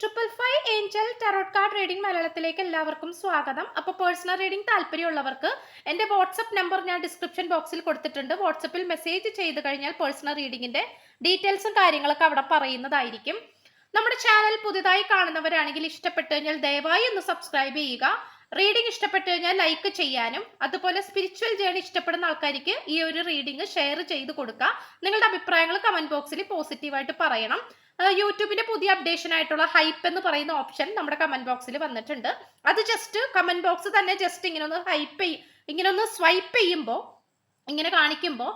Triple five angel tarot card reading മലയാളത്തിലേക്ക് എല്ലാവർക്കും സ്വാഗതം. അപ്പോൾ പേഴ്സണൽ റീഡിംഗ് താല്പര്യമുള്ളവർക്ക് എന്റെ വാട്സപ്പ് നമ്പർ ഞാൻ ഡിസ്ക്രിപ്ഷൻ ബോക്സിൽ കൊടുത്തിട്ടുണ്ട്. വാട്സപ്പിൽ മെസ്സേജ് ചെയ്ത് കഴിഞ്ഞാൽ പേഴ്സണൽ റീഡിങ്ങിന്റെ ഡീറ്റെയിൽസും കാര്യങ്ങളൊക്കെ അവിടെ പറയുന്നതായിരിക്കും. നമ്മുടെ ചാനൽ പുതുതായി കാണുന്നവരാണെങ്കിൽ ഇഷ്ടപ്പെട്ടു കഴിഞ്ഞാൽ ദയവായി ഒന്ന് സബ്സ്ക്രൈബ് ചെയ്യുക. റീഡിംഗ് ഇഷ്ടപ്പെട്ടു കഴിഞ്ഞാൽ ലൈക്ക് ചെയ്യാനും അതുപോലെ സ്പിരിച്വൽ ജേണി ഇഷ്ടപ്പെടുന്ന ആൾക്കാർക്ക് ഈ ഒരു റീഡിംഗ് ഷെയർ ചെയ്ത് കൊടുക്കുക. നിങ്ങളുടെ അഭിപ്രായങ്ങൾ കമന്റ് ബോക്സിൽ പോസിറ്റീവായിട്ട് പറയണം. യൂട്യൂബിന്റെ പുതിയ അപ്ഡേഷൻ ആയിട്ടുള്ള ഹൈപ്പ് എന്ന് പറയുന്ന ഓപ്ഷൻ നമ്മുടെ കമന്റ് ബോക്സിൽ വന്നിട്ടുണ്ട്. അത് ജസ്റ്റ് കമന്റ് ബോക്സ് തന്നെ ജസ്റ്റ് ഇങ്ങനെ ഒന്ന് ഹൈപ്പ് ഇങ്ങനെ ഒന്ന് സ്വൈപ്പ് ചെയ്യുമ്പോൾ ഇങ്ങനെ കാണിക്കുമ്പോൾ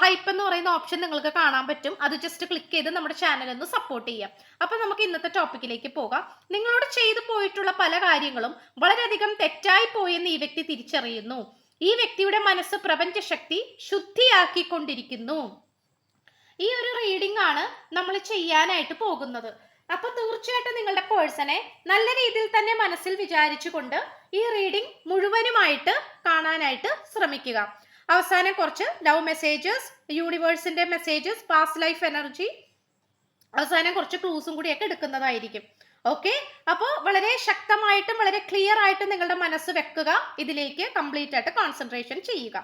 ഹൈപ്പ് എന്ന് പറയുന്ന ഓപ്ഷൻ നിങ്ങൾക്ക് കാണാൻ പറ്റും. അത് ജസ്റ്റ് ക്ലിക്ക് ചെയ്ത് നമ്മുടെ ചാനൽ ഒന്ന് സപ്പോർട്ട് ചെയ്യാം അപ്പൊ നമുക്ക് ഇന്നത്തെ ടോപ്പിക്കിലേക്ക് പോകാം. നിങ്ങളോട് ചെയ്തു പോയിട്ടുള്ള പല കാര്യങ്ങളും വളരെയധികം തെറ്റായി പോയെന്ന് ഈ വ്യക്തി തിരിച്ചറിയുന്നു. ഈ വ്യക്തിയുടെ മനസ്സ് പ്രപഞ്ചശക്തി ശുദ്ധിയാക്കിക്കൊണ്ടിരിക്കുന്നു. ഈ ഒരു റീഡിംഗ് ആണ് നമ്മൾ ചെയ്യാനായിട്ട് പോകുന്നത്. അപ്പൊ തീർച്ചയായിട്ടും നിങ്ങളുടെ പേഴ്സണെ നല്ല രീതിയിൽ തന്നെ മനസ്സിൽ വിചാരിച്ചുകൊണ്ട് ഈ റീഡിംഗ് മുഴുവനുമായിട്ട് കാണാനായിട്ട് ശ്രമിക്കുക. അവസാനം കുറച്ച് ലവ് മെസ്സേജസ് യൂണിവേഴ്സിന്റെ മെസ്സേജസ് പാസ്റ്റ് ലൈഫ് എനർജി അവസാനം കുറച്ച് ക്ലൂസും കൂടിയൊക്കെ എടുക്കുന്നതായിരിക്കും. ഓക്കെ അപ്പോൾ വളരെ ശക്തമായിട്ടും വളരെ ക്ലിയർ ആയിട്ടും നിങ്ങളുടെ മനസ്സ് വെക്കുക ഇതിലേക്ക് കംപ്ലീറ്റ് ആയിട്ട് കോൺസെൻട്രേഷൻ ചെയ്യുക.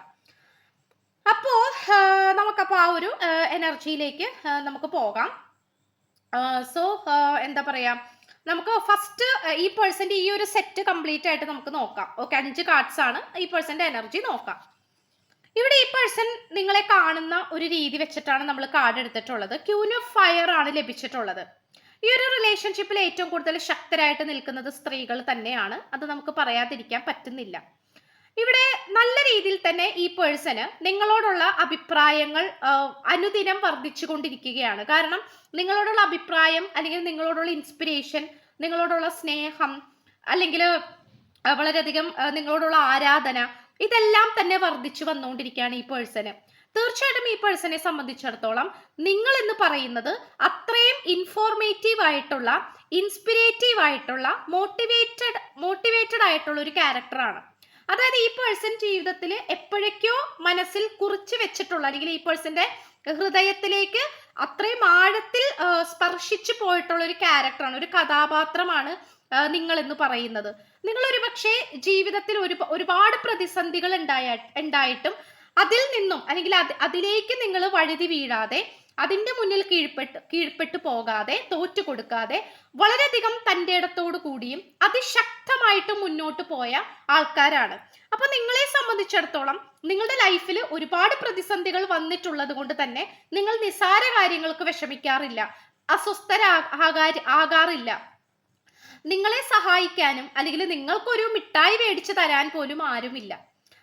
അപ്പോ നമുക്കപ്പോൾ ആ ഒരു എനർജിയിലേക്ക് നമുക്ക് പോകാം. സോ എന്താ പറയാ നമുക്ക് ഫസ്റ്റ് ഈ പേഴ്സന്റെ ഈ ഒരു സെറ്റ് കംപ്ലീറ്റ് ആയിട്ട് നമുക്ക് നോക്കാം. ഓക്കെ അഞ്ച് കാർഡ്സ് ആണ് ഈ പേഴ്സന്റെ എനർജി നോക്കാം. ഇവിടെ ഈ പേഴ്സൺ നിങ്ങളെ കാണുന്ന ഒരു രീതി വെച്ചിട്ടാണ് നമ്മൾ കാർഡ് എടുത്തിട്ടുള്ളത്. ക്യൂൻ ഓഫ് ഫയർ ആണ് ലഭിച്ചിട്ടുള്ളത്. ഈ ഒരു റിലേഷൻഷിപ്പിൽ ഏറ്റവും കൂടുതൽ ശക്തരായിട്ട് നിൽക്കുന്നത് സ്ത്രീകൾ തന്നെയാണ്. അത് നമുക്ക് പറയാതിരിക്കാൻ പറ്റുന്നില്ല. ഇവിടെ നല്ല രീതിയിൽ തന്നെ ഈ പേഴ്സണ് നിങ്ങളോടുള്ള അഭിപ്രായങ്ങൾ അനുദിനം വർദ്ധിച്ചു കൊണ്ടിരിക്കുകയാണ് കാരണം നിങ്ങളോടുള്ള അഭിപ്രായം അല്ലെങ്കിൽ നിങ്ങളോടുള്ള ഇൻസ്പിരേഷൻ നിങ്ങളോടുള്ള സ്നേഹം അല്ലെങ്കിൽ വളരെയധികം നിങ്ങളോടുള്ള ആരാധന ഇതെല്ലാം തന്നെ വർദ്ധിച്ചു വന്നുകൊണ്ടിരിക്കുകയാണ് ഈ പേഴ്സണ്. തീർച്ചയായിട്ടും ഈ പേഴ്സണെ സംബന്ധിച്ചിടത്തോളം നിങ്ങൾ എന്ന് പറയുന്നത് അത്രയും ഇൻഫോർമേറ്റീവ് ആയിട്ടുള്ള ഇൻസ്പിരേറ്റീവ് ആയിട്ടുള്ള മോട്ടിവേറ്റഡ് മോട്ടിവേറ്റഡ് ആയിട്ടുള്ള ഒരു ക്യാരക്ടറാണ് അതായത് ഈ പേഴ്സൺ ജീവിതത്തിൽ എപ്പോഴേക്കോ മനസ്സിൽ കുറിച്ച് വെച്ചിട്ടുള്ള അല്ലെങ്കിൽ ഈ പേഴ്സന്റെ ഹൃദയത്തിലേക്ക് അത്രയും ആഴത്തിൽ സ്പർശിച്ചു പോയിട്ടുള്ള ഒരു ക്യാരക്ടറാണ് ഒരു കഥാപാത്രമാണ് നിങ്ങൾ എന്ന് പറയുന്നത്. നിങ്ങൾ ഒരു പക്ഷേ ജീവിതത്തിൽ ഒരു ഒരുപാട് പ്രതിസന്ധികൾ ഉണ്ടായ ഉണ്ടായിട്ടും അതിൽ നിന്നും അല്ലെങ്കിൽ അത് അതിലേക്ക് നിങ്ങൾ വഴുതി വീഴാതെ അതിന്റെ മുന്നിൽ കീഴ്പ്പെട്ട് കീഴ്പ്പെട്ടു പോകാതെ തോറ്റു കൊടുക്കാതെ വളരെയധികം തന്റെ ഇടത്തോടു കൂടിയും അതിശക്തമായിട്ട് മുന്നോട്ട് പോയ ആൾക്കാരാണ്. അപ്പൊ നിങ്ങളെ സംബന്ധിച്ചിടത്തോളം നിങ്ങളുടെ ലൈഫിൽ ഒരുപാട് പ്രതിസന്ധികൾ വന്നിട്ടുള്ളത് കൊണ്ട് തന്നെ നിങ്ങൾ നിസാര കാര്യങ്ങൾക്ക് വിഷമിക്കാറില്ല. അസ്വസ്ഥരാകാ ആകാറില്ല. നിങ്ങളെ സഹായിക്കാനും അല്ലെങ്കിൽ നിങ്ങൾക്കൊരു മിഠായി മേടിച്ചു തരാൻ പോലും ആരുമില്ല.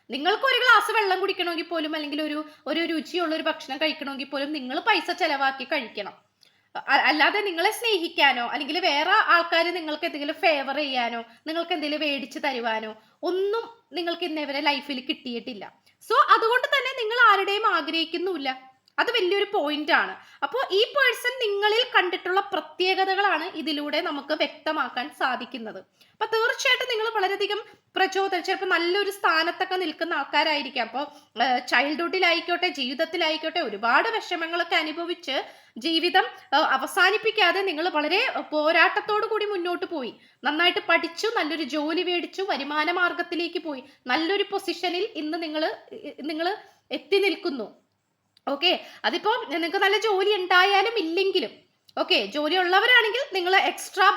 നിങ്ങൾക്ക് ഒരു ഗ്ലാസ് വെള്ളം കുടിക്കണമെങ്കിൽ പോലും അല്ലെങ്കിൽ ഒരു ഒരു രുചിയുള്ള ഒരു ഭക്ഷണം കഴിക്കണമെങ്കിൽ പോലും നിങ്ങൾ പൈസ ചെലവാക്കി കഴിക്കണം. അല്ലാതെ നിങ്ങളെ സ്നേഹിക്കാനോ അല്ലെങ്കിൽ വേറെ ആൾക്കാർ നിങ്ങൾക്ക് എന്തെങ്കിലും ഫേവർ ചെയ്യാനോ നിങ്ങൾക്ക് എന്തെങ്കിലും മേടിച്ചു തരുവാനോ ഒന്നും നിങ്ങൾക്ക് ഇന്നേവരെ ലൈഫിൽ കിട്ടിയിട്ടില്ല. സോ അതുകൊണ്ട് തന്നെ നിങ്ങൾ ആരുടെയും ആഗ്രഹിക്കുന്നുമില്ല. അത് വലിയൊരു പോയിന്റ് ആണ്. അപ്പോൾ ഈ പേഴ്സൺ നിങ്ങളിൽ കണ്ടിട്ടുള്ള പ്രത്യേകതകളാണ് ഇതിലൂടെ നമുക്ക് വ്യക്തമാക്കാൻ സാധിക്കുന്നത്. അപ്പൊ തീർച്ചയായിട്ടും നിങ്ങൾ വളരെയധികം പ്രചോദനം ചിലപ്പോൾ നല്ലൊരു സ്ഥാനത്തൊക്കെ നിൽക്കുന്ന ആൾക്കാരായിരിക്കാം. അപ്പോൾ ചൈൽഡ്ഹുഡിലായിക്കോട്ടെ ജീവിതത്തിലായിക്കോട്ടെ ഒരുപാട് വിഷമങ്ങളൊക്കെ അനുഭവിച്ച് ജീവിതം അവസാനിപ്പിക്കാതെ നിങ്ങൾ വളരെ പോരാട്ടത്തോടു കൂടി മുന്നോട്ട് പോയി. നന്നായിട്ട് പഠിച്ചു നല്ലൊരു ജോലി മേടിച്ചു വരുമാന മാർഗത്തിലേക്ക് പോയി. നല്ലൊരു പൊസിഷനിൽ ഇന്ന് നിങ്ങൾ നിങ്ങൾ എത്തി നിൽക്കുന്നു. ഓക്കെ അതിപ്പോ നിങ്ങൾക്ക് നല്ല ജോലി ഉണ്ടായാലും ഇല്ലെങ്കിലും ഓക്കെ ജോലി ഉള്ളവരാണെങ്കിൽ നിങ്ങൾ എക്സ്ട്രാ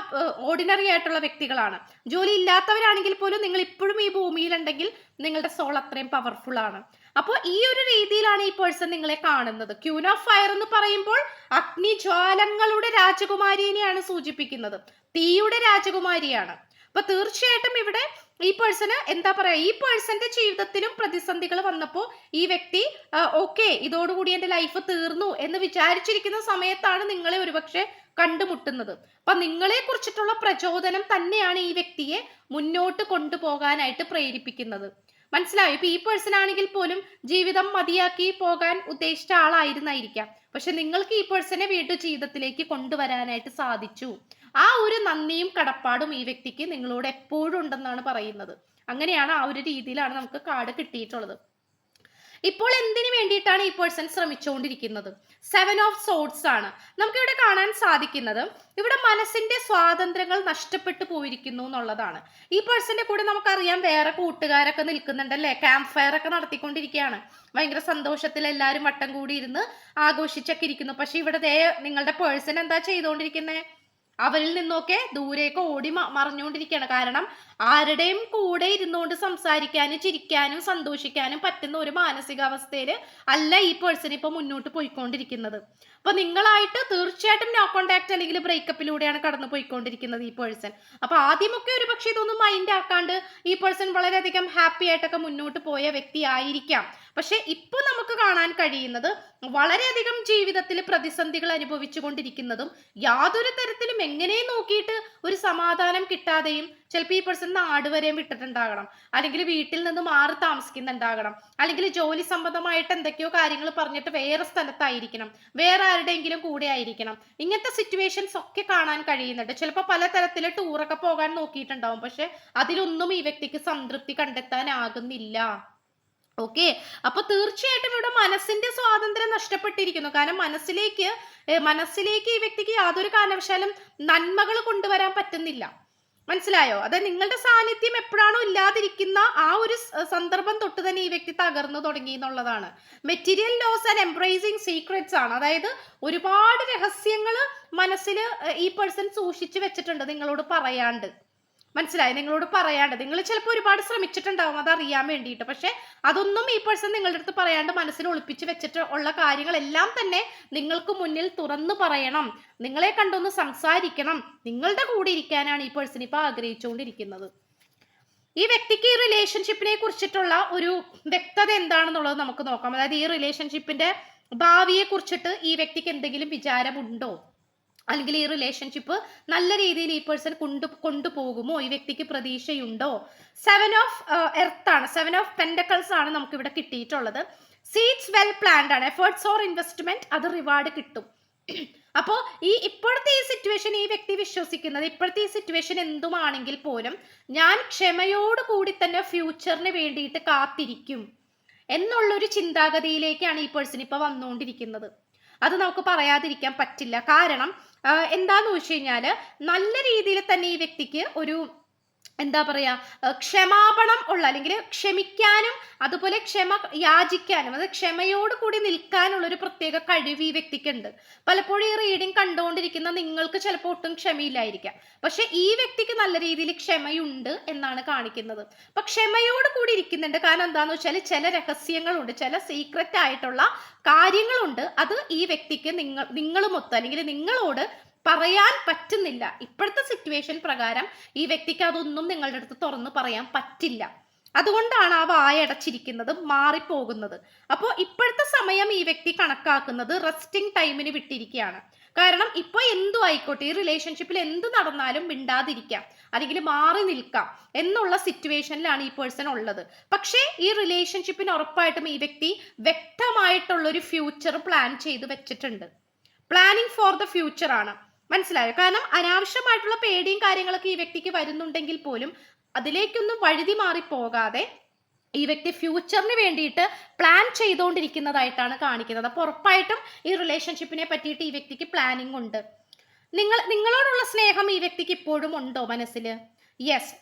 ഓർഡിനറി ആയിട്ടുള്ള വ്യക്തികളാണ്. ജോലി ഇല്ലാത്തവരാണെങ്കിൽ പോലും നിങ്ങൾ ഇപ്പോഴും ഈ ഭൂമിയിലുണ്ടെങ്കിൽ നിങ്ങളുടെ സോൾ അത്രയും പവർഫുൾ ആണ്. അപ്പോൾ ഈ ഒരു രീതിയിലാണ് ഈ പേഴ്സൺ നിങ്ങളെ കാണുന്നത്. ക്യൂൻ ഓഫ് ഫയർ എന്ന് പറയുമ്പോൾ അഗ്നി അഗ്നിജ്വാലങ്ങളുടെ രാജകുമാരിയെയാണ് സൂചിപ്പിക്കുന്നത്. തീയുടെ രാജകുമാരിയാണ്. അപ്പൊ തീർച്ചയായിട്ടും ഇവിടെ ഈ പേഴ്സണ് എന്താ പറയാ ഈ പേഴ്സന്റെ ജീവിതത്തിലും പ്രതിസന്ധികൾ വന്നപ്പോൾ ഈ വ്യക്തി ഓക്കെ ഇതോടുകൂടി എന്റെ ലൈഫ് തീർന്നു എന്ന് വിചാരിച്ചിരിക്കുന്ന സമയത്താണ് നിങ്ങളെ ഒരുപക്ഷെ കണ്ടുമുട്ടുന്നത്. അപ്പൊ നിങ്ങളെ കുറിച്ചിട്ടുള്ള പ്രചോദനം തന്നെയാണ് ഈ വ്യക്തിയെ മുന്നോട്ട് കൊണ്ടുപോകാനായിട്ട് പ്രേരിപ്പിക്കുന്നത്. മനസ്സിലായോ? ഇപ്പൊ ഈ പേഴ്സൺ ആണെങ്കിൽ പോലും ജീവിതം മതിയാക്കി പോകാൻ ഉദ്ദേശിച്ച ആളായിരുന്നായിരിക്കാം. പക്ഷെ നിങ്ങൾക്ക് ഈ പേഴ്സണെ വീണ്ടും ജീവിതത്തിലേക്ക് കൊണ്ടുവരാനായിട്ട് സാധിച്ചു. ആ ഒരു നന്ദിയും കടപ്പാടും ഈ വ്യക്തിക്ക് നിങ്ങളോട് എപ്പോഴും ഉണ്ടെന്നാണ് പറയുന്നത്. അങ്ങനെയാണ് ആ ഒരു രീതിയിലാണ് നമുക്ക് കാർഡ് കിട്ടിയിട്ടുള്ളത്. ഇപ്പോൾ എന്തിനു വേണ്ടിയിട്ടാണ് ഈ പേഴ്സൺ ശ്രമിച്ചുകൊണ്ടിരിക്കുന്നത്? സെവൻ ഓഫ് സോഡ്സ് ആണ്. നമുക്കിവിടെ കാണാൻ സാധിക്കുന്നത് ഇവിടെ മനസ്സിന്റെ സ്വാതന്ത്ര്യങ്ങൾ നഷ്ടപ്പെട്ടു പോയിരിക്കുന്നു എന്നുള്ളതാണ്. ഈ പേഴ്സന്റെ കൂടെ നമുക്കറിയാം വേറെ കൂട്ടുകാരൊക്കെ നിൽക്കുന്നുണ്ടല്ലേ ക്യാമ്പ് ഫയർ ഒക്കെ നടത്തിക്കൊണ്ടിരിക്കുകയാണ്. ഭയങ്കര സന്തോഷത്തിൽ എല്ലാവരും വട്ടം കൂടി ഇരുന്ന് ആഘോഷിച്ചൊക്കെ ഇരിക്കുന്നു. പക്ഷെ ഇവിടെ നിങ്ങളുടെ പേഴ്സൺ എന്താ ചെയ്തുകൊണ്ടിരിക്കുന്നത് അവരിൽ നിന്നൊക്കെ ദൂരേക്ക് ഓടി മറിഞ്ഞുകൊണ്ടിരിക്കുകയാണ് കാരണം ആരുടെയും കൂടെ ഇരുന്നുകൊണ്ട് സംസാരിക്കാനും ചിരിക്കാനും സന്തോഷിക്കാനും പറ്റുന്ന ഒരു മാനസികാവസ്ഥയിൽ അല്ല ഈ പേഴ്സൺ ഇപ്പൊ മുന്നോട്ട് പോയിക്കൊണ്ടിരിക്കുന്നത്. അപ്പൊ നിങ്ങളായിട്ട് തീർച്ചയായിട്ടും നോ കോണ്ടാക്ട് അല്ലെങ്കിൽ ബ്രേക്കപ്പിലൂടെയാണ് കടന്നു പോയിക്കൊണ്ടിരിക്കുന്നത് ഈ പേഴ്സൺ അപ്പൊ ആദ്യമൊക്കെ ഒരു പക്ഷേ ഇതൊന്നും മൈൻഡ് ആക്കാണ്ട് ഈ പേഴ്സൺ വളരെയധികം ഹാപ്പി ആയിട്ടൊക്കെ മുന്നോട്ട് പോയ വ്യക്തി ആയിരിക്കാം. പക്ഷെ ഇപ്പൊ നമുക്ക് കാണാൻ കഴിയുന്നത് വളരെയധികം ജീവിതത്തിൽ പ്രതിസന്ധികൾ അനുഭവിച്ചു കൊണ്ടിരിക്കുന്നതും യാതൊരു തരത്തിലും എങ്ങനെ നോക്കിയിട്ട് ഒരു സമാധാനം കിട്ടാതെയും ചിലപ്പോൾ ഈ പേഴ്സൺ നാട് വരെയും വിട്ടിട്ടുണ്ടാകണം. അല്ലെങ്കിൽ വീട്ടിൽ നിന്ന് മാറി താമസിക്കുന്നുണ്ടാകണം. അല്ലെങ്കിൽ ജോലി സംബന്ധമായിട്ട് എന്തൊക്കെയോ കാര്യങ്ങൾ പറഞ്ഞിട്ട് വേറെ സ്ഥലത്തായിരിക്കണം. വേറെ ആരുടെയെങ്കിലും കൂടെ ആയിരിക്കണം. ഇങ്ങനത്തെ സിറ്റുവേഷൻസ് ഒക്കെ കാണാൻ കഴിയുന്നുണ്ട്. ചിലപ്പോൾ പലതരത്തിൽ ടൂറൊക്കെ പോകാൻ നോക്കിയിട്ടുണ്ടാവും. പക്ഷെ അതിലൊന്നും ഈ വ്യക്തിക്ക് സംതൃപ്തി കണ്ടെത്താനാകുന്നില്ല. ഓക്കെ അപ്പൊ തീർച്ചയായിട്ടും ഇവിടെ മനസ്സിന്റെ സ്വാതന്ത്ര്യം നഷ്ടപ്പെട്ടിരിക്കുന്നു. കാരണം മനസ്സിലേക്ക് മനസ്സിലേക്ക് ഈ വ്യക്തിക്ക് യാതൊരു കാരണവശാലും നന്മകൾ കൊണ്ടുവരാൻ പറ്റുന്നില്ല. മനസ്സിലായോ? അതായത് നിങ്ങളുടെ സാന്നിധ്യം എപ്പോഴാണോ ഇല്ലാതിരിക്കുന്ന ആ ഒരു സന്ദർഭം തൊട്ട് തന്നെ ഈ വ്യക്തി തകർന്നു തുടങ്ങി എന്നുള്ളതാണ്. Material loss and embracing secrets ആണ്. അതായത് ഒരുപാട് രഹസ്യങ്ങൾ മനസ്സിൽ ഈ പേഴ്സൺ സൂക്ഷിച്ചു വെച്ചിട്ടുണ്ട് നിങ്ങളോട് പറയാണ്ട്. മനസ്സിലായി? നിങ്ങളോട് പറയാണ്ട്. നിങ്ങൾ ചിലപ്പോൾ ഒരുപാട് ശ്രമിച്ചിട്ടുണ്ടാവും അത് അറിയാൻ വേണ്ടിയിട്ട്. പക്ഷെ അതൊന്നും ഈ പേഴ്സൺ നിങ്ങളുടെ അടുത്ത് പറയാണ്ട് മനസ്സിൽ ഒളിപ്പിച്ച് വെച്ചിട്ട് ഉള്ള കാര്യങ്ങളെല്ലാം തന്നെ നിങ്ങൾക്ക് മുന്നിൽ തുറന്നു പറയണം. നിങ്ങളെ കണ്ടൊന്ന് സംസാരിക്കണം. നിങ്ങളുടെ കൂടെ ഇരിക്കാനാണ് ഈ പേഴ്സൺ ഇപ്പോൾ ആഗ്രഹിച്ചുകൊണ്ടിരിക്കുന്നത്. ഈ വ്യക്തിക്ക് ഈ റിലേഷൻഷിപ്പിനെ കുറിച്ചിട്ടുള്ള ഒരു വ്യക്തത എന്താണെന്നുള്ളത് നമുക്ക് നോക്കാം. അതായത് ഈ റിലേഷൻഷിപ്പിന്റെ ഭാവിയെ കുറിച്ചിട്ട് ഈ വ്യക്തിക്ക് എന്തെങ്കിലും വിചാരമുണ്ടോ? അല്ലെങ്കിൽ ഈ റിലേഷൻഷിപ്പ് നല്ല രീതിയിൽ ഈ പേഴ്സൺ കൊണ്ടു കൊണ്ടുപോകുമോ? ഈ വ്യക്തിക്ക് പ്രതീക്ഷയുണ്ടോ? സെവൻ ഓഫ് എർത്ത് ആണ്. സെവൻ ഓഫ് പെൻഡക്കൾസ് ആണ് നമുക്ക് ഇവിടെ കിട്ടിയിട്ടുള്ളത്. സീഡ്സ് വെൽ പ്ലാൻഡ് ആണ്. എഫേർട്സ് ഓർ ഇൻവെസ്റ്റ്മെന്റ് അത് റിവാർഡ് കിട്ടും. അപ്പോൾ ഈ ഇപ്പോഴത്തെ ഈ സിറ്റുവേഷൻ ഈ വ്യക്തി വിശ്വസിക്കുന്നത് ഇപ്പോഴത്തെ ഈ സിറ്റുവേഷൻ എന്തുമാണെങ്കിൽ പോലും ഞാൻ ക്ഷമയോട് കൂടി തന്നെ ഫ്യൂച്ചറിന് വേണ്ടിയിട്ട് കാത്തിരിക്കും എന്നുള്ളൊരു ചിന്താഗതിയിലേക്കാണ് ഈ പേഴ്സൺ ഇപ്പോൾ വന്നുകൊണ്ടിരിക്കുന്നത്. അത് നമുക്ക് പറയാതിരിക്കാൻ പറ്റില്ല. കാരണം എന്താന്ന് വെച്ച് കഴിഞ്ഞാൽ നല്ല രീതിയിൽ തന്നെ ഈ വ്യക്തിക്ക് ഒരു എന്താ പറയാ ആ, ക്ഷമാപണം ഉള്ള അല്ലെങ്കിൽ ക്ഷമിക്കാനും അതുപോലെ ക്ഷമ യാചിക്കാനും അത് ക്ഷമയോട് കൂടി നിൽക്കാനുള്ള ഒരു പ്രത്യേക കഴിവ് ഈ വ്യക്തിക്കുണ്ട്. പലപ്പോഴും ഈ റീഡിങ് കണ്ടുകൊണ്ടിരിക്കുന്ന നിങ്ങൾക്ക് ചിലപ്പോൾ ഒട്ടും ക്ഷമയില്ലായിരിക്കാം. പക്ഷെ ഈ വ്യക്തിക്ക് നല്ല രീതിയിൽ ക്ഷമയുണ്ട് എന്നാണ് കാണിക്കുന്നത്. അപ്പൊ ക്ഷമയോട് കൂടി ഇരിക്കുന്നുണ്ട്. കാരണം എന്താന്ന് വെച്ചാൽ ചില രഹസ്യങ്ങളുണ്ട് ചില സീക്രറ്റ് ആയിട്ടുള്ള കാര്യങ്ങളുണ്ട്. അത് ഈ വ്യക്തിക്ക് നിങ്ങൾ നിങ്ങളുമൊത്ത് അല്ലെങ്കിൽ നിങ്ങളോട് പറയാൻ പറ്റുന്നില്ല. ഇപ്പോഴത്തെ സിറ്റുവേഷൻ പ്രകാരം ഈ വ്യക്തിക്ക് അതൊന്നും നിങ്ങളുടെ അടുത്ത് തുറന്ന് പറയാൻ പറ്റില്ല. അതുകൊണ്ടാണ് ആ വായടച്ചിരിക്കുന്നത് മാറിപ്പോകുന്നത്. അപ്പോൾ ഇപ്പോഴത്തെ സമയം ഈ വ്യക്തി കണക്കാക്കുന്നത് റെസ്റ്റിംഗ് ടൈമിന് വിട്ടിരിക്കുകയാണ്. കാരണം ഇപ്പൊ എന്തു ആയിക്കോട്ടെ ഈ റിലേഷൻഷിപ്പിൽ എന്ത് നടന്നാലും മിണ്ടാതിരിക്കാം അല്ലെങ്കിൽ മാറി നിൽക്കാം എന്നുള്ള സിറ്റുവേഷനിലാണ് ഈ പേഴ്സൺ ഉള്ളത്. പക്ഷേ ഈ റിലേഷൻഷിപ്പിന് ഉറപ്പായിട്ടും ഈ വ്യക്തി വ്യക്തമായിട്ടുള്ളൊരു ഫ്യൂച്ചർ പ്ലാൻ ചെയ്ത് വെച്ചിട്ടുണ്ട്. പ്ലാനിങ് ഫോർ ദ ഫ്യൂച്ചർ ആണ്. മനസ്സിലായോ? കാരണം അനാവശ്യമായിട്ടുള്ള പേടിയും കാര്യങ്ങളൊക്കെ ഈ വ്യക്തിക്ക് വരുന്നുണ്ടെങ്കിൽ പോലും അതിലേക്കൊന്നും വഴുതി മാറി പോകാതെ ഈ വ്യക്തി ഫ്യൂച്ചറിന് വേണ്ടിയിട്ട് പ്ലാൻ ചെയ്തുകൊണ്ടിരിക്കുന്നതായിട്ടാണ് കാണിക്കുന്നത്. അപ്പോൾ ഉറപ്പായിട്ടും ഈ റിലേഷൻഷിപ്പിനെ പറ്റിയിട്ട് ഈ വ്യക്തിക്ക് പ്ലാനിങ് ഉണ്ട് നിങ്ങൾ നിങ്ങളോടുള്ള സ്നേഹം ഈ വ്യക്തിക്ക് ഇപ്പോഴും ഉണ്ടോ മനസ്സിൽ യെസ്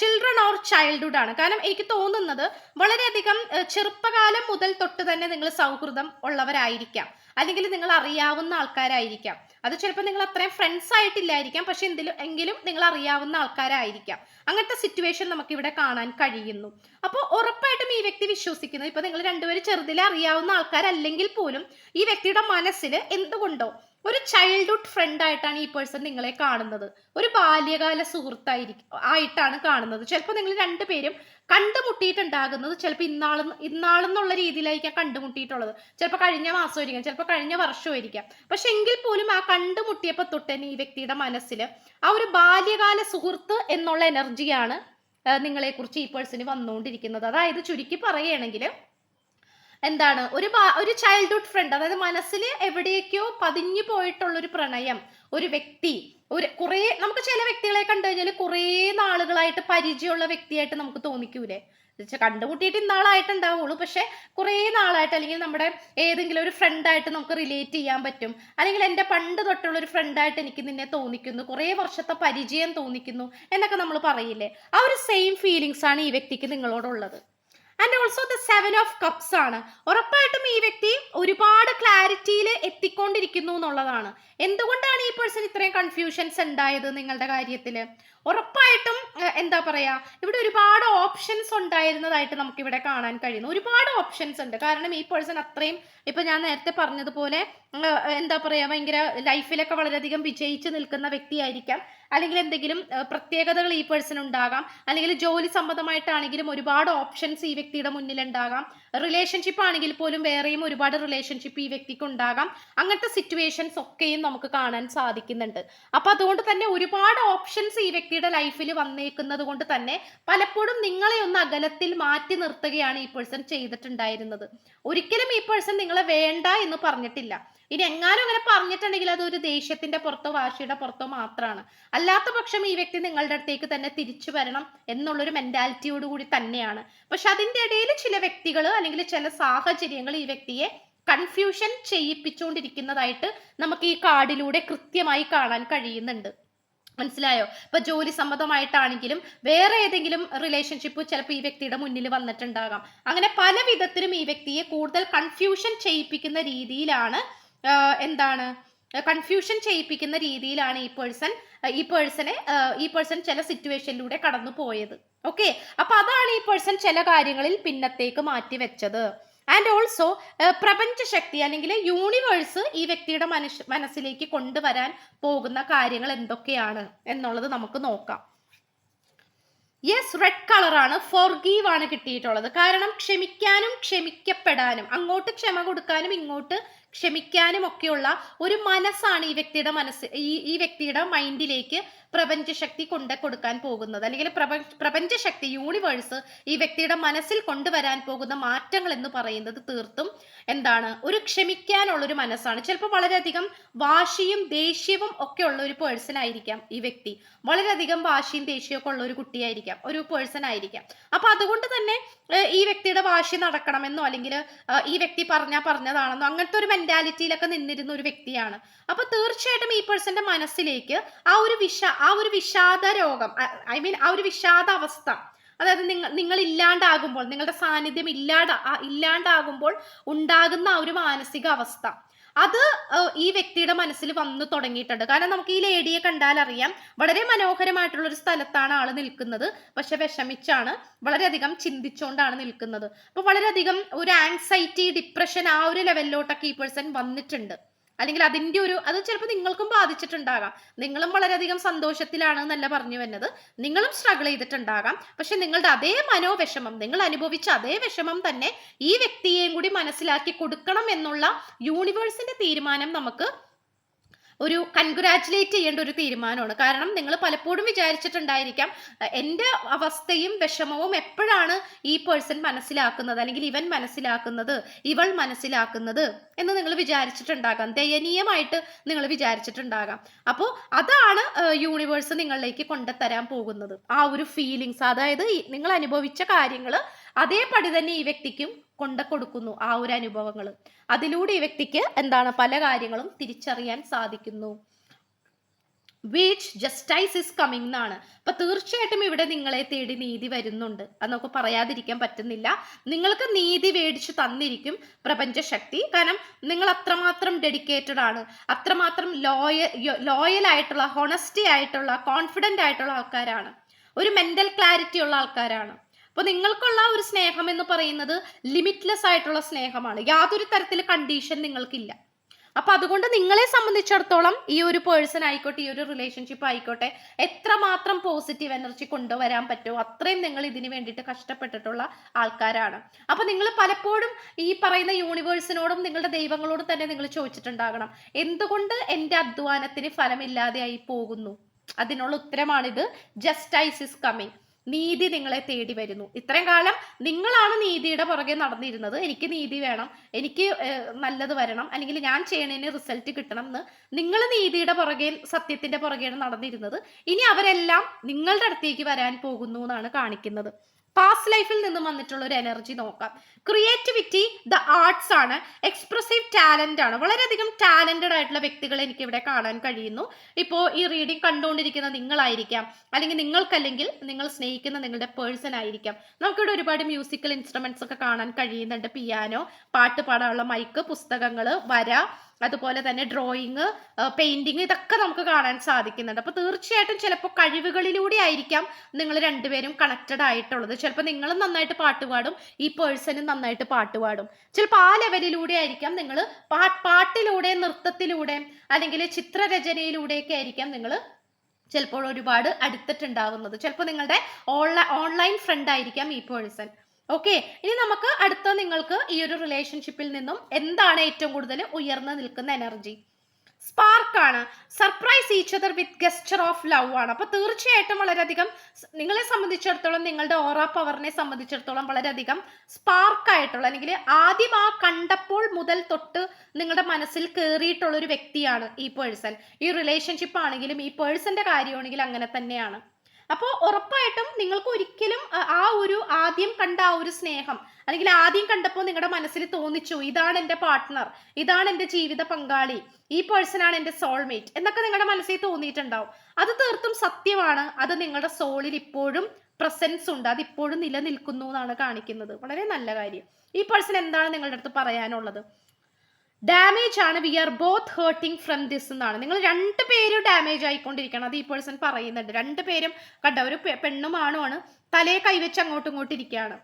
ചിൽഡ്രൻ ഓർ ചൈൽഡ്ഹുഡ് ആണ്. കാരണം എനിക്ക് തോന്നുന്നത് വളരെയധികം ചെറുപ്പകാലം മുതൽ തൊട്ട് തന്നെ നിങ്ങൾ സൗഹൃദം ഉള്ളവരായിരിക്കാം. അല്ലെങ്കിൽ നിങ്ങൾ അറിയാവുന്ന ആൾക്കാരായിരിക്കാം. അത് ചിലപ്പോൾ നിങ്ങൾ അത്രയും ഫ്രണ്ട്സ് ആയിട്ടില്ലായിരിക്കാം. പക്ഷെ എന്തിലും എങ്കിലും നിങ്ങൾ അറിയാവുന്ന ആൾക്കാരായിരിക്കാം. അങ്ങനത്തെ സിറ്റുവേഷൻ നമുക്ക് ഇവിടെ കാണാൻ കഴിയുന്നു. അപ്പോൾ ഉറപ്പായിട്ടും ഈ വ്യക്തി വിശ്വസിക്കുന്നത് ഇപ്പൊ നിങ്ങൾ രണ്ടുപേരും ചെറുതിലെ അറിയാവുന്ന ആൾക്കാരല്ലെങ്കിൽ പോലും ഈ വ്യക്തിയുടെ മനസ്സിൽ എന്തുകൊണ്ടോ ഒരു ചൈൽഡ്ഹുഡ് ഫ്രണ്ട് ആയിട്ടാണ് ഈ പേഴ്സൺ നിങ്ങളെ കാണുന്നത്. ഒരു ബാല്യകാല സുഹൃത്തായിരിക്കും ആയിട്ടാണ് കാണുന്നത്. ചിലപ്പോൾ നിങ്ങൾ രണ്ടുപേരും കണ്ടുമുട്ടിയിട്ടുണ്ടാകുന്നത് ചിലപ്പോൾ ഇന്നാളെന്ന് ഇന്നാളെന്നുള്ള രീതിയിലായിരിക്കാം കണ്ടുമുട്ടിയിട്ടുള്ളത്. ചിലപ്പോൾ കഴിഞ്ഞ മാസമായിരിക്കാം ചിലപ്പോൾ കഴിഞ്ഞ വർഷമായിരിക്കാം പക്ഷെ എങ്കിൽ പോലും ആ കണ്ടുമുട്ടിയപ്പോൾ തൊട്ട് തന്നെ ഈ വ്യക്തിയുടെ മനസ്സിൽ ആ ഒരു ബാല്യകാല സുഹൃത്ത് എന്നുള്ള എനർജിയാണ് നിങ്ങളെ കുറിച്ച് ഈ പേഴ്സണ് വന്നുകൊണ്ടിരിക്കുന്നത്. അതായത് ചുരുക്കി പറയുകയാണെങ്കിൽ എന്താണ്? ഒരു ഒരു ചൈൽഡ്ഹുഡ് ഫ്രണ്ട് അതായത് മനസ്സിൽ എവിടെയൊക്കെയോ പതിഞ്ഞു പോയിട്ടുള്ള ഒരു പ്രണയം ഒരു വ്യക്തി ഒരു കുറേ നമുക്ക് ചില വ്യക്തികളെ കണ്ടു കഴിഞ്ഞാൽ കുറേ നാളുകളായിട്ട് പരിചയമുള്ള വ്യക്തിയായിട്ട് നമുക്ക് തോന്നിക്കൂലേ? കണ്ടുമുട്ടിയിട്ട് ഇന്നാളായിട്ടുണ്ടാവുള്ളൂ പക്ഷെ കുറേ നാളായിട്ട് അല്ലെങ്കിൽ നമ്മുടെ ഏതെങ്കിലും ഒരു ഫ്രണ്ടായിട്ട് നമുക്ക് റിലേറ്റ് ചെയ്യാൻ പറ്റും. അല്ലെങ്കിൽ എന്റെ പണ്ട് തൊട്ടുള്ള ഒരു ഫ്രണ്ടായിട്ട് എനിക്ക് നിന്നെ തോന്നിക്കുന്നു കുറേ വർഷത്തെ പരിചയം തോന്നിക്കുന്നു എന്നൊക്കെ നമ്മൾ പറയില്ലേ? ആ ഒരു സെയിം ഫീലിങ്സ് ആണ് ഈ വ്യക്തിക്ക് നിങ്ങളോടുള്ളത്. And also the seven of cups ആണ്. ഉറപ്പായിട്ടും ഈ വ്യക്തി ഒരുപാട് ക്ലാരിറ്റിയിൽ എത്തിക്കൊണ്ടിരിക്കുന്നു എന്നുള്ളതാണ്. എന്തുകൊണ്ടാണ് ഈ പേഴ്സൺ ഇത്രയും കൺഫ്യൂഷൻസ് ഉണ്ടായത് നിങ്ങളുടെ കാര്യത്തിൽ ഉറപ്പായിട്ടും എന്താ പറയാ ഇവിടെ ഒരുപാട് ഓപ്ഷൻസ് ഉണ്ടായിരുന്നതായിട്ട് നമുക്ക് ഇവിടെ കാണാൻ കഴിയുന്നു. ഒരുപാട് ഓപ്ഷൻസ് ഉണ്ട്. കാരണം ഈ പേഴ്സൺ അത്രയും ഇപ്പൊ ഞാൻ നേരത്തെ പറഞ്ഞതുപോലെ എന്താ പറയാ ഭയങ്കര ലൈഫിലൊക്കെ വളരെയധികം വിജയിച്ച് നിൽക്കുന്ന വ്യക്തിയായിരിക്കാം. അല്ലെങ്കിൽ എന്തെങ്കിലും പ്രത്യേകതകൾ ഈ പേഴ്സൺ ഉണ്ടാകാം. അല്ലെങ്കിൽ ജോലി സംബന്ധമായിട്ടാണെങ്കിലും ഒരുപാട് ഓപ്ഷൻസ് ഈ വ്യക്തിയുടെ മുന്നിൽ ഉണ്ടാകാം. റിലേഷൻഷിപ്പ് ആണെങ്കിൽ പോലും വേറെയും ഒരുപാട് റിലേഷൻഷിപ്പ് ഈ വ്യക്തിക്ക് ഉണ്ടാകാം. അങ്ങനത്തെ സിറ്റുവേഷൻസ് ഒക്കെയും നമുക്ക് കാണാൻ സാധിക്കുന്നുണ്ട്. അപ്പൊ അതുകൊണ്ട് തന്നെ ഒരുപാട് ഓപ്ഷൻസ് ഈ വ്യക്തിയുടെ ലൈഫിൽ വന്നേക്കുന്നത് കൊണ്ട് തന്നെ പലപ്പോഴും നിങ്ങളെ ഒന്ന് അകലത്തിൽ മാറ്റി നിർത്തുകയാണ് ഈ പേഴ്സൺ ചെയ്തിട്ടുണ്ടായിരുന്നത്. ഒരിക്കലും ഈ പേഴ്സൺ നിങ്ങളെ വേണ്ട എന്ന് പറഞ്ഞിട്ടില്ല. ഇനി എങ്ങാനും അങ്ങനെ പറഞ്ഞിട്ടുണ്ടെങ്കിൽ അത് ഒരു ദേഷ്യത്തിന്റെ പുറത്തോ വാശിയുടെ പുറത്തോ മാത്രമാണ്. അല്ലാത്ത പക്ഷം ഈ വ്യക്തി നിങ്ങളുടെ അടുത്തേക്ക് തന്നെ തിരിച്ചു വരണം എന്നുള്ളൊരു മെന്റാലിറ്റിയോട് കൂടി തന്നെയാണ്. പക്ഷെ അതിന്റെ ഇടയിൽ ചില വ്യക്തികൾ അല്ലെങ്കിൽ ചില സാഹചര്യങ്ങൾ ഈ വ്യക്തിയെ കൺഫ്യൂഷൻ ചെയ്യിപ്പിച്ചുകൊണ്ടിരിക്കുന്നതായിട്ട് നമുക്ക് ഈ കാർഡിലൂടെ കൃത്യമായി കാണാൻ കഴിയുന്നുണ്ട്. മനസ്സിലായോ? ഇപ്പൊ ജോലി സംബന്ധമായിട്ടാണെങ്കിലും വേറെ ഏതെങ്കിലും റിലേഷൻഷിപ്പ് ചിലപ്പോൾ ഈ വ്യക്തിയുടെ മുന്നിൽ വന്നിട്ടുണ്ടാകാം. അങ്ങനെ പല വിധത്തിലും ഈ വ്യക്തിയെ കൂടുതൽ കൺഫ്യൂഷൻ ചെയ്യിപ്പിക്കുന്ന രീതിയിലാണ് എന്താണ്? കൺഫ്യൂഷൻ ചെയ്യിപ്പിക്കുന്ന രീതിയിലാണ് ഈ പേഴ്സൺ ഈ പേഴ്സണെ ഈ പേഴ്സൺ ചില സിറ്റുവേഷനിലൂടെ കടന്നു പോയത്. ഓക്കെ അപ്പൊ അതാണ് ഈ പേഴ്സൺ ചില കാര്യങ്ങളിൽ പിന്നത്തേക്ക് മാറ്റി വെച്ചത്. ആൻഡ് ഓൾസോ പ്രപഞ്ച ശക്തി അല്ലെങ്കിൽ യൂണിവേഴ്സ് ഈ വ്യക്തിയുടെ മനസ് മനസ്സിലേക്ക് കൊണ്ടുവരാൻ പോകുന്ന കാര്യങ്ങൾ എന്തൊക്കെയാണ് എന്നുള്ളത് നമുക്ക് നോക്കാം. യെസ് റെഡ് കളറാണ് ഫോർഗീവ് ആണ് കിട്ടിയിട്ടുള്ളത്. കാരണം ക്ഷമിക്കാനും ക്ഷമിക്കപ്പെടാനും അങ്ങോട്ട് ക്ഷമ കൊടുക്കാനും ഇങ്ങോട്ട് ക്ഷമിക്കാനും ഒക്കെയുള്ള ഒരു മനസ്സാണ് ഈ വ്യക്തിയുടെ മനസ്സ് ഈ ഈ വ്യക്തിയുടെ മൈൻഡിലേക്ക് പ്രപഞ്ചശക്തി കൊണ്ട് കൊടുക്കാൻ പോകുന്നത്. അല്ലെങ്കിൽ പ്രപഞ്ചശക്തി യൂണിവേഴ്സ് ഈ വ്യക്തിയുടെ മനസ്സിൽ കൊണ്ടുവരാൻ പോകുന്ന മാറ്റങ്ങൾ എന്ന് പറയുന്നത് തീർത്തും എന്താണ്? ഒരു ക്ഷമിക്കാനുള്ള ഒരു മനസ്സാണ്. ചിലപ്പോൾ വളരെയധികം വാശിയും ദേഷ്യവും ഒക്കെ ഉള്ള ഒരു പേഴ്സൺ ആയിരിക്കാം ഈ വ്യക്തി. വളരെയധികം വാശിയും ദേഷ്യവും ഒക്കെ ഉള്ള ഒരു കുട്ടിയായിരിക്കാം ഒരു പേഴ്സൺ ആയിരിക്കാം. അപ്പൊ അതുകൊണ്ട് തന്നെ ഈ വ്യക്തിയുടെ വാശി നടക്കണമെന്നോ അല്ലെങ്കിൽ ഈ വ്യക്തി പറഞ്ഞാൽ പറഞ്ഞതാണെന്നോ അങ്ങനത്തെ ഒരു മെന്റാലിറ്റിയിലൊക്കെ നിന്നിരുന്ന ഒരു വ്യക്തിയാണ്. അപ്പൊ തീർച്ചയായിട്ടും ഈ പേഴ്സന്റെ മനസ്സിലേക്ക് ആ ഒരു വിഷ ആ ഒരു വിഷാദ രോഗം ഐ മീൻ ആ ഒരു വിഷാദ അവസ്ഥ അതായത് നിങ്ങൾ നിങ്ങൾ ഇല്ലാണ്ടാകുമ്പോൾ നിങ്ങളുടെ സാന്നിധ്യം ഇല്ലാണ്ട ഇല്ലാണ്ടാകുമ്പോൾ ഉണ്ടാകുന്ന ആ ഒരു മാനസിക അവസ്ഥ. അത് ഈ വ്യക്തിയുടെ മനസ്സിൽ വന്നു തുടങ്ങിയിട്ടുണ്ട്. കാരണം നമുക്ക് ഈ ലേഡിയെ കണ്ടാൽ അറിയാം വളരെ മനോഹരമായിട്ടുള്ള ഒരു സ്ഥലത്താണ് ആൾ നിൽക്കുന്നത്. പക്ഷെ വിഷമിച്ചാണ് വളരെയധികം ചിന്തിച്ചുകൊണ്ടാണ് നിൽക്കുന്നത്. അപ്പൊ വളരെയധികം ഒരു ആങ്സൈറ്റി ഡിപ്രഷൻ ആ ഒരു ലെവലിലോട്ടൊക്കെ ഈ പേഴ്സൺ വന്നിട്ടുണ്ട്. അല്ലെങ്കിൽ അതിന്റെ ഒരു അത് ചിലപ്പോൾ നിങ്ങൾക്കും ബാധിച്ചിട്ടുണ്ടാകാം. നിങ്ങളും വളരെയധികം സന്തോഷത്തിലാണ് എന്നല്ല പറഞ്ഞു വരുന്നത്. നിങ്ങളും സ്ട്രഗിൾ ചെയ്തിട്ടുണ്ടാകാം. പക്ഷെ നിങ്ങളുടെ അതേ മനോവിഷമം നിങ്ങൾ അനുഭവിച്ച അതേ വിഷമം തന്നെ ഈ വ്യക്തിയെയും കൂടി മനസ്സിലാക്കി കൊടുക്കണം എന്നുള്ള യൂണിവേഴ്സിന്റെ തീരുമാനം നമുക്ക് ഒരു കൺഗ്രാറ്റുലേറ്റ് ചെയ്യേണ്ട ഒരു തീരുമാനമാണ്. കാരണം നിങ്ങൾ പലപ്പോഴും വിചാരിച്ചിട്ടുണ്ടായിരിക്കാം എന്റെ അവസ്ഥയും വിഷമവും എപ്പോഴാണ് ഈ പേഴ്സൺ മനസ്സിലാക്കുന്നത്? അല്ലെങ്കിൽ ഇവൻ മനസ്സിലാക്കുന്നത് ഇവൾ മനസ്സിലാക്കുന്നത് എന്ന് നിങ്ങൾ വിചാരിച്ചിട്ടുണ്ടാകാം. ദയനീയമായിട്ട് നിങ്ങൾ വിചാരിച്ചിട്ടുണ്ടാകാം. അപ്പോൾ അതാണ് യൂണിവേഴ്സ് നിങ്ങളിലേക്ക് കൊണ്ടുതരാൻ പോകുന്നത്. ആ ഒരു ഫീലിങ്സ് അതായത് നിങ്ങൾ അനുഭവിച്ച കാര്യങ്ങൾ അതേപടി തന്നെ ഈ വ്യക്തിക്കും കൊണ്ട കൊടുക്കുന്നു ആ ഒരു അനുഭവങ്ങൾ അതിലൂടെ ഈ വ്യക്തിക്ക് എന്താണ് പല കാര്യങ്ങളും തിരിച്ചറിയാൻ സാധിക്കുന്നു. വീച്ച് ജസ്റ്റൈസ് ഇസ് കമ്മിങ് എന്നാണ്. അപ്പൊ തീർച്ചയായിട്ടും ഇവിടെ നിങ്ങളെ തേടി നീതി വരുന്നുണ്ട്. അത് പറയാതിരിക്കാൻ പറ്റുന്നില്ല. നിങ്ങൾക്ക് നീതി മേടിച്ചു തന്നിരിക്കും പ്രപഞ്ചശക്തി. കാരണം നിങ്ങൾ അത്രമാത്രം ഡെഡിക്കേറ്റഡ് ആണ്. അത്രമാത്രം ലോയ ലോയൽ ആയിട്ടുള്ള ഹോണസ്റ്റി ആയിട്ടുള്ള കോൺഫിഡന്റ് ആയിട്ടുള്ള ആൾക്കാരാണ്. ഒരു മെന്റൽ ക്ലാരിറ്റി ഉള്ള ആൾക്കാരാണ്. അപ്പോൾ നിങ്ങൾക്കുള്ള ഒരു സ്നേഹം എന്ന് പറയുന്നത് ലിമിറ്റ്ലെസ് ആയിട്ടുള്ള സ്നേഹമാണ്. യാതൊരു തരത്തിൽ കണ്ടീഷൻ നിങ്ങൾക്കില്ല. അപ്പൊ അതുകൊണ്ട് നിങ്ങളെ സംബന്ധിച്ചിടത്തോളം ഈ ഒരു പേഴ്സൺ ആയിക്കോട്ടെ ഈ ഒരു റിലേഷൻഷിപ്പ് ആയിക്കോട്ടെ എത്രമാത്രം പോസിറ്റീവ് എനർജി കൊണ്ടുവരാൻ പറ്റുമോ അത്രയും നിങ്ങൾ ഇതിന് വേണ്ടിയിട്ട് കഷ്ടപ്പെട്ടിട്ടുള്ള ആൾക്കാരാണ്. അപ്പൊ നിങ്ങൾ പലപ്പോഴും ഈ പറയുന്ന യൂണിവേഴ്സിനോടും നിങ്ങളുടെ ദൈവങ്ങളോടും തന്നെ നിങ്ങൾ ചോദിച്ചിട്ടുണ്ടാകണം എന്തുകൊണ്ട് എന്റെ അധ്വാനത്തിന് ഫലമില്ലാതെയായി പോകുന്നു? അതിനുള്ള ഉത്തരമാണിത്. ജസ്റ്റൈസ് ഇസ് കമ്മിങ് നീതി നിങ്ങളെ തേടി വരുന്നു. ഇത്രയും കാലം നിങ്ങളാണ് നീതിയുടെ പുറകെ നടന്നിരുന്നത്. എനിക്ക് നീതി വേണം. എനിക്ക് നല്ലത് വരണം. അല്ലെങ്കിൽ ഞാൻ ചെയ്യണതിന് റിസൾട്ട് കിട്ടണം എന്ന് നിങ്ങൾ നീതിയുടെ പുറകെ സത്യത്തിന്റെ പുറകെയാണ് നടന്നിരുന്നത്. ഇനി അവരെല്ലാം നിങ്ങളുടെ അടുത്തേക്ക് വരാൻ പോകുന്നു എന്നാണ് കാണിക്കുന്നത്. പാസ്റ്റ് ലൈഫിൽ നിന്നും വന്നിട്ടുള്ള ഒരു എനർജി നോക്കാം. ക്രിയേറ്റിവിറ്റി ദ ആർട്സ് ആണ്. എക്സ്പ്രസീവ് ടാലന്റ് ആണ്. വളരെയധികം ടാലന്റഡ് ആയിട്ടുള്ള വ്യക്തികളെ എനിക്ക് ഇവിടെ കാണാൻ കഴിയുന്നു. ഇപ്പോൾ ഈ റീഡിംഗ് കണ്ടുകൊണ്ടിരിക്കുന്ന നിങ്ങളായിരിക്കാം. അല്ലെങ്കിൽ നിങ്ങൾക്കല്ലെങ്കിൽ നിങ്ങൾ സ്നേഹിക്കുന്ന നിങ്ങളുടെ പേഴ്സൺ ആയിരിക്കാം. നമുക്കിവിടെ ഒരുപാട് മ്യൂസിക്കൽ ഇൻസ്ട്രുമെന്റ്സ് ഒക്കെ കാണാൻ കഴിയുന്നുണ്ട്. പിയാനോ പാട്ട് പാടാനുള്ള മൈക്ക് പുസ്തകങ്ങൾ വര അതുപോലെ തന്നെ ഡ്രോയിങ് പെയിന്റിങ് ഇതൊക്കെ നമുക്ക് കാണാൻ സാധിക്കുന്നുണ്ട്. അപ്പോൾ തീർച്ചയായിട്ടും ചിലപ്പോൾ കഴിവുകളിലൂടെ ആയിരിക്കാം നിങ്ങൾ രണ്ടുപേരും കണക്റ്റഡ് ആയിട്ടുള്ളത്. ചിലപ്പോൾ നിങ്ങളും നന്നായിട്ട് പാട്ട് പാടും ഈ പേഴ്സണും നന്നായിട്ട് പാട്ട് പാടും. ചിലപ്പോൾ ആ ലെവലിലൂടെ ആയിരിക്കാം നിങ്ങൾ പാട്ടിലൂടെ നൃത്തത്തിലൂടെ അല്ലെങ്കിൽ ചിത്രരചനയിലൂടെയൊക്കെ ആയിരിക്കാം നിങ്ങൾ ചിലപ്പോൾ ഒരുപാട് അടുത്തിട്ടുണ്ടാവുന്നത്. ചിലപ്പോൾ നിങ്ങളുടെ ഓൺലൈൻ ഓൺലൈൻ ഫ്രണ്ട് ആയിരിക്കാം ഈ പേഴ്സൺ ഓക്കെ ഇനി നമുക്ക് അടുത്ത നിങ്ങൾക്ക് ഈ ഒരു റിലേഷൻഷിപ്പിൽ നിന്നും എന്താണ് ഏറ്റവും കൂടുതൽ ഉയർന്നു നിൽക്കുന്ന എനർജി സ്പാർക്ക് ആണ്. Surprise each other with gesture of love ആണ്. അപ്പൊ തീർച്ചയായിട്ടും വളരെയധികം നിങ്ങളെ സംബന്ധിച്ചിടത്തോളം നിങ്ങളുടെ ഓറ പവറിനെ സംബന്ധിച്ചിടത്തോളം വളരെയധികം സ്പാർക്ക് ആയിട്ടുള്ള അല്ലെങ്കിൽ ആദ്യം ആ കണ്ടപ്പോൾ മുതൽ തൊട്ട് നിങ്ങളുടെ മനസ്സിൽ കയറിയിട്ടുള്ള ഒരു വ്യക്തിയാണ് ഈ പേഴ്സൺ ഈ റിലേഷൻഷിപ്പ് ആണെങ്കിലും ഈ പേഴ്സന്റെ കാര്യമാണെങ്കിലും അങ്ങനെ തന്നെയാണ്. അപ്പോൾ ഉറപ്പായിട്ടും നിങ്ങൾക്ക് ഒരിക്കലും ആ ഒരു ആദ്യം കണ്ട ആ ഒരു സ്നേഹം അല്ലെങ്കിൽ ആദ്യം കണ്ടപ്പോൾ നിങ്ങളുടെ മനസ്സിൽ തോന്നിച്ചു ഇതാണ് എന്റെ പാർട്ട്ണർ ഇതാണ് എന്റെ ജീവിത പങ്കാളി ഈ പേഴ്സൺ ആണ് എന്റെ സോൾമേറ്റ് എന്നൊക്കെ നിങ്ങളുടെ മനസ്സിൽ തോന്നിയിട്ടുണ്ടാവും. അത് തീർത്തും സത്യമാണ്. അത് നിങ്ങളുടെ സോളിൽ ഇപ്പോഴും പ്രസൻസ് ഉണ്ട്. അത് ഇപ്പോഴും നിലനിൽക്കുന്നു എന്നാണ് കാണിക്കുന്നത്. വളരെ നല്ല കാര്യം. ഈ പേഴ്സൺ എന്താണ് നിങ്ങളുടെ അടുത്ത് പറയാനുള്ളത്? ഡാമേജ് ആണ്. We are both hurting from this എന്നാണ്. നിങ്ങൾ രണ്ട് പേരും ഡാമേജ് ആയിക്കൊണ്ടിരിക്കണം. അത് ഈ പേഴ്സൺ പറയുന്നുണ്ട്. രണ്ട് പേരും കണ്ട ഒരു പെണ്ണും ആണുമാണ് തലയെ കൈവച്ച് അങ്ങോട്ടും ഇങ്ങോട്ടും ഇരിക്കുകയാണ്.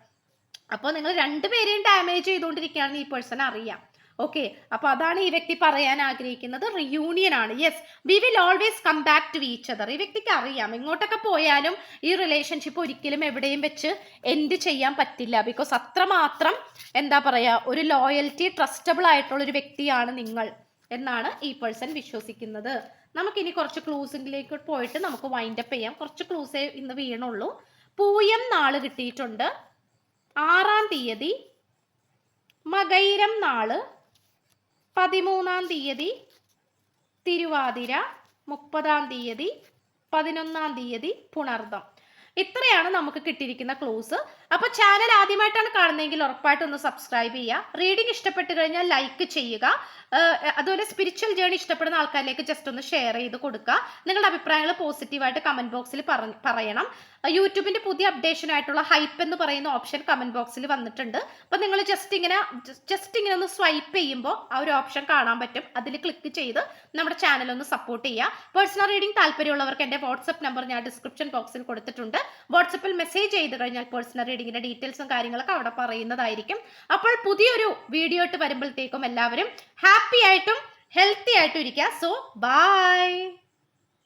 അപ്പോൾ നിങ്ങൾ രണ്ടുപേരെയും ഡാമേജ് ചെയ്തുകൊണ്ടിരിക്കുകയാണെന്ന് ഈ പേഴ്സൺ അറിയാം. ഓക്കെ അപ്പോൾ അതാണ് ഈ വ്യക്തി പറയാൻ ആഗ്രഹിക്കുന്നത്. റിയൂണിയൻ ആണ്. Yes we will always come back to each other ഈ വ്യക്തിക്ക് അറിയാം. ഇങ്ങോട്ടൊക്കെ പോയാലും ഈ റിലേഷൻഷിപ്പ് ഒരിക്കലും എവിടെയും വെച്ച് എൻഡ് ചെയ്യാൻ പറ്റില്ല. ബിക്കോസ് അത്രമാത്രം എന്താ പറയാ ഒരു ലോയൽറ്റി ട്രസ്റ്റബിൾ ആയിട്ടുള്ള ഒരു വ്യക്തിയാണ് നിങ്ങൾ എന്നാണ് ഈ പേഴ്സൺ വിശ്വസിക്കുന്നത്. നമുക്ക് ഇനി കുറച്ച് ക്ലൂസിലേക്ക് പോയിട്ട് നമുക്ക് വൈൻഡപ്പ് ചെയ്യാം. കുറച്ച് ക്ലൂസേ ഇന്ന് വീണുള്ളൂ. പൂയം നാൾ കിട്ടിയിട്ടുണ്ട്. ആറാം തീയതി മകൈരം നാൾ പതിമൂന്നാം തീയതി തിരുവാതിര മുപ്പതാം തീയതി പതിനൊന്നാം തീയതി പുണർദം. ഇത്രയാണ് നമുക്ക് കിട്ടിയിരിക്കുന്ന ക്ലൂസ് അപ്പോൾ ചാനൽ ആദ്യമായിട്ടാണ് കാണുന്നതെങ്കിൽ ഉറപ്പായിട്ടും ഒന്ന് സബ്സ്ക്രൈബ് ചെയ്യുക. റീഡിംഗ് ഇഷ്ടപ്പെട്ട് കഴിഞ്ഞാൽ ലൈക്ക് ചെയ്യുക. അതുപോലെ സ്പിരിച്വൽ ജേണി ഇഷ്ടപ്പെടുന്ന ആൾക്കാരിലേക്ക് ജസ്റ്റ് ഒന്ന് ഷെയർ ചെയ്ത് കൊടുക്കുക. നിങ്ങളുടെ അഭിപ്രായങ്ങൾ പോസിറ്റീവായിട്ട് കമന്റ് ബോക്സിൽ പറയണം. യൂട്യൂബിന്റെ പുതിയ അപ്ഡേഷൻ ആയിട്ടുള്ള ഹൈപ്പ് എന്ന് പറയുന്ന ഓപ്ഷൻ കമന്റ് ബോക്സിൽ വന്നിട്ടുണ്ട്. അപ്പോൾ നിങ്ങൾ ജസ്റ്റ് ഇങ്ങനെ ജസ്റ്റ് ഇങ്ങനെ ഒന്ന് സ്വൈപ്പ് ചെയ്യുമ്പോൾ ആ ഒരു ഓപ്ഷൻ കാണാൻ പറ്റും. അതിൽ ക്ലിക്ക് ചെയ്ത് നമ്മുടെ ചാനൽ ഒന്ന് സപ്പോർട്ട് ചെയ്യുക. പേഴ്സണൽ റീഡിംഗ് താല്പര്യമുള്ളവർക്ക് എന്റെ വാട്സപ്പ് നമ്പർ ഞാൻ ഡിസ്ക്രിപ്ഷൻ ബോക്സിൽ കൊടുത്തിട്ടുണ്ട്. വാട്സപ്പിൽ മെസ്സേജ് ചെയ്ത് കഴിഞ്ഞാൽ പേഴ്സണൽ റീഡിങ്ങിന്റെ ഡീറ്റെയിൽസും കാര്യങ്ങളൊക്കെ അവിടെ പറയുന്നതായിരിക്കും. അപ്പോൾ പുതിയൊരു വീഡിയോ ഇട്ട് വരുമ്പോഴത്തേക്കും എല്ലാവരും ഹാപ്പി ആയിട്ടും ഹെൽത്തി ആയിട്ടും ഇരിക്കുക. So bye.